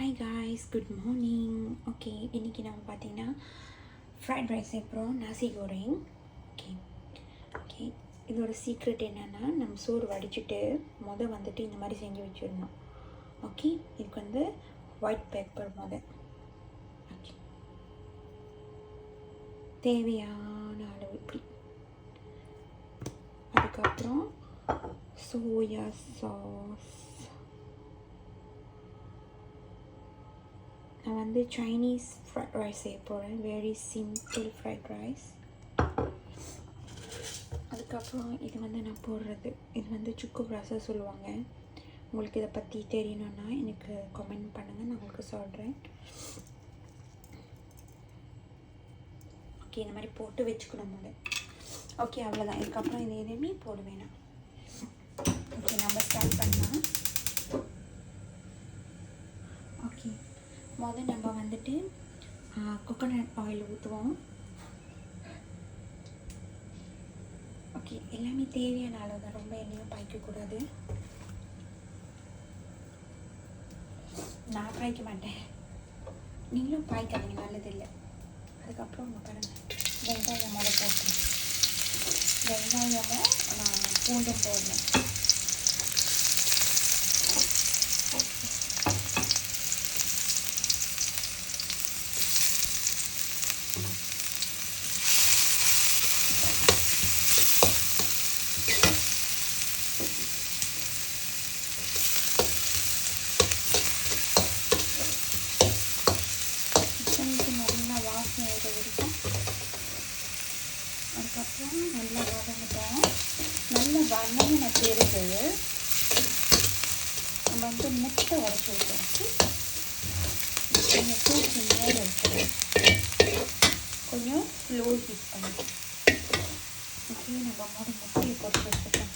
Hi guys good morning okay இன்றைக்கி நம்ம பார்த்தீங்கன்னா ஃப்ரைட் ரைஸ் அப்புறம் நாசி கோரிங் ஓகே ஓகே இதோட சீக்ரெட் என்னென்னா நம்ம சோறு வடிச்சிட்டு மொதல் வந்துட்டு இந்த மாதிரி செஞ்சு வச்சிடணும். ஓகே இதுக்கு வந்து ஒயிட் பேப்பர் மொதல் ஓகே தேவையான அளவு இப்படி. அதுக்கப்புறம் சோயா சாஸ் நான் வந்து சைனீஸ் ஃப்ரைட் ரைஸ் செய்ய போகிறேன் வெரி சிம்பிள் ஃப்ரைட் ரைஸ் அதுக்கப்புறம் இது வந்து நான் போடுறது. இது வந்து சுக்கு ரசம் சொல்லுவாங்க. உங்களுக்கு இதை பற்றி தெரியணும்னா எனக்கு கமெண்ட் பண்ணுங்கள் நான் உங்களுக்கு சொல்கிறேன் ஓகே இந்த மாதிரி போட்டு வச்சுக்கணும் போது ஓகே அவ்வளோதான் இதுக்கப்புறம் இது எதுவுமே போட ஓகே நம்ம ஸ்டார்ட் பண்ணலாம் ஓகே மொதல் நம்ம வந்துட்டு கோகோனட் ஆயில் ஊற்றுவோம் ஓகே எல்லாமே தேவையான அளவு தான் ரொம்ப எண்ணெயும் பாய்க்கக்கூடாது நான் பாய்க்க மாட்டேன். நீங்களும் பாய்க்காதீங்க நல்லதில்லை. அதுக்கப்புறம் உங்கள் பாருங்கள் வெங்காயம் முத போட்டுருங்க வெங்காயமும் நான் பூண்டும் போடணும். வந்து முட்டை உடச்சி வைக்கிறோம் கொஞ்சம் தூக்கி மேலே வைக்கிறோம் கொஞ்சம் ஸ்லோ ஹீட் பண்ணிக்கலாம் ஓகே நம்ம மூணு முட்டையை போட்டு வச்சுக்கலாம்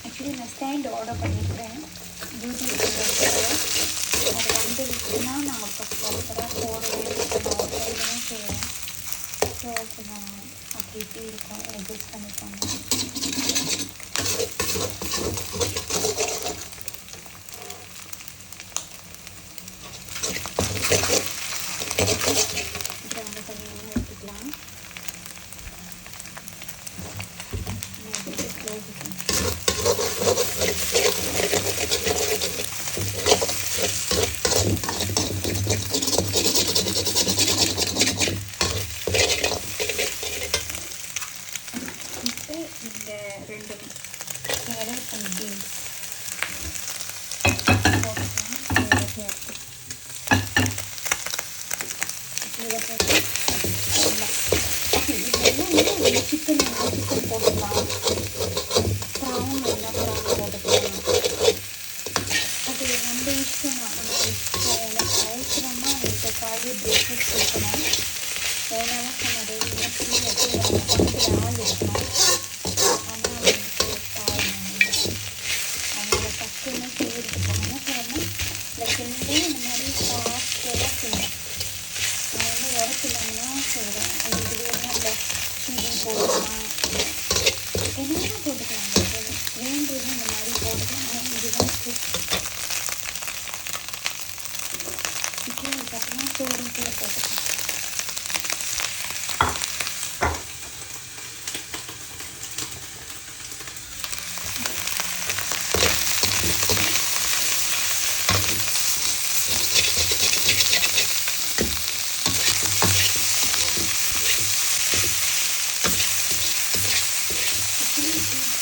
ஆக்சுவலி நான் ஸ்டாண்ட் ஆர்டர் பண்ணியிருக்கிறேன் பியூட்டி அது வந்துருச்சுன்னா நான் அப்போ ப்ராப்பராக போடுவேன் அப்படி இப்படி இருக்கும் அட்ஜஸ்ட் பண்ணிக்கோங்க இப்போ வந்து கொஞ்சம் எண்ணெய் ஊற்றிக்கலாம் க்ளோஸ் இப்போ இந்த ரெண்டு கேரட் அண்ட் பீன்ஸ் போட்டுக்கலாம் இதை சேர்த்து இதை போட்டு நல்லா இதெல்லாம் வந்து சிக்கன் சிக்கன் போட்டுக்கலாம் ப்ரான் வேணா ப்ரான் போட்டுக்கலாம் அது நம்ம இஷ்டம் நம்ம இஷ்டம் எனக்கு அவசரமாக எனக்கு காலையில் பிரேக்ஃபாஸ்ட் கொடுக்கணும் வேணாலும் நம்ம டெய்லியும் வச்சு பக்கத்தில் ஆள் இருக்கணும் லைக் இந்த மாதிரி சாஃப்டாக செய்யணும் நான் வந்து உரத்துலாமையும் செய்கிறேன் உங்களுக்கு வேணும்னா இந்த போடலாம் என்னென்ன போட்டுக்கலாம் உங்களுக்கு வேண்டது இந்த மாதிரி போட்டுக்கலாம் ஆனால் இதுதான் டிப் இப்போ அதுக்கப்புறம் சோறு கீழே போட்டுக்கலாம்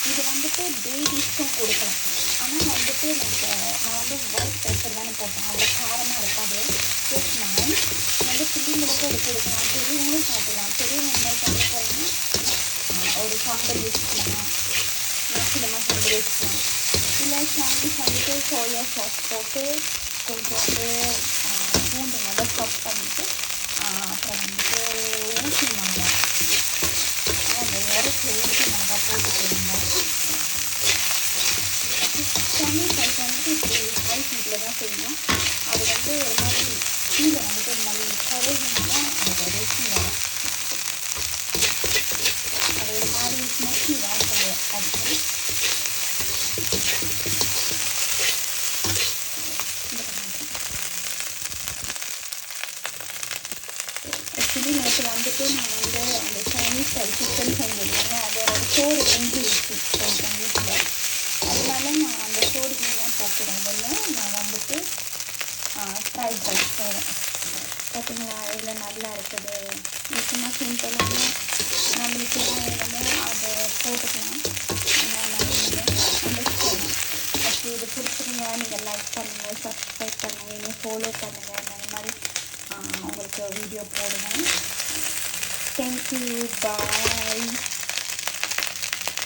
இது வந்துட்டு பேபிஸ்க்கும் கொடுக்கலாம் ஆனால் வந்துட்டு எனக்கு நான் வந்து ஒயிட் பேப்பர் தானே போட்டேன் அவ்வளோ காரமாக இருக்காது ப்ளஸ் நான் வந்து பிள்ளைங்களுக்கும் எடுத்து கொடுக்கலாம் பெரியவங்களும் சாப்பிடலாம் பெரியவங்க என்ன சாப்பிட போகிறீங்கன்னா ஒரு சாம்பல் யூஸ் பண்ணலாம் மாசிலமாக சாம்பல் யூஸ் பண்ணலாம் இல்லை சாண்ட்விச் வந்துட்டு சோயா சாஸ் போட்டு கொஞ்சம் வந்து பூண்டு நல்லா சாப் பண்ணிவிட்டு அப்புறம் வந்துட்டு ஊசி மாங்காய். அந்த உரத்து ஊசி மாங்காய் போட்டு போடுங்க சமையல் ரைஸ் வந்துட்டு இப்படி ஹை ஹீட்டில் தான் செய்யணும் அது வந்து ஒரு மாதிரி கீழே வந்துட்டு ஒரு மாதிரி குறையினா அதோட ருசி வரும் அப்படி ஆக்சுவலி நேற்று வந்துட்டு நான் வந்து அந்த சைனீஸ் ஸ்டைல் சிக்கன் செஞ்சிருந்தேன் அதோட சோறு வெஞ்சிருச்சு கொஞ்சம் வீட்டில் அதனால நான் அந்த சோறு மீனாக போக்குறேன் இதில் ஃப்ரைட் ரைஸ் செய்கிறேன் பார்த்தீங்களா இதில் நல்லா இருக்குது. இது சும்மா சிம்பிளான நம்மளுக்கு என்ன வேணுமோ அதை போட்டுக்கலாம். என்னென்ன ஓகே இது பிடிச்சிருங்க நீங்கள் லைக் பண்ணுங்கள் சப்ஸ்கிரைப் பண்ணுங்கள் இன்னும் ஃபாலோ பண்ணுங்கள் அந்த மாதிரி உங்களுக்கு வீடியோ போடுவேன் தேங்க்யூ பாய்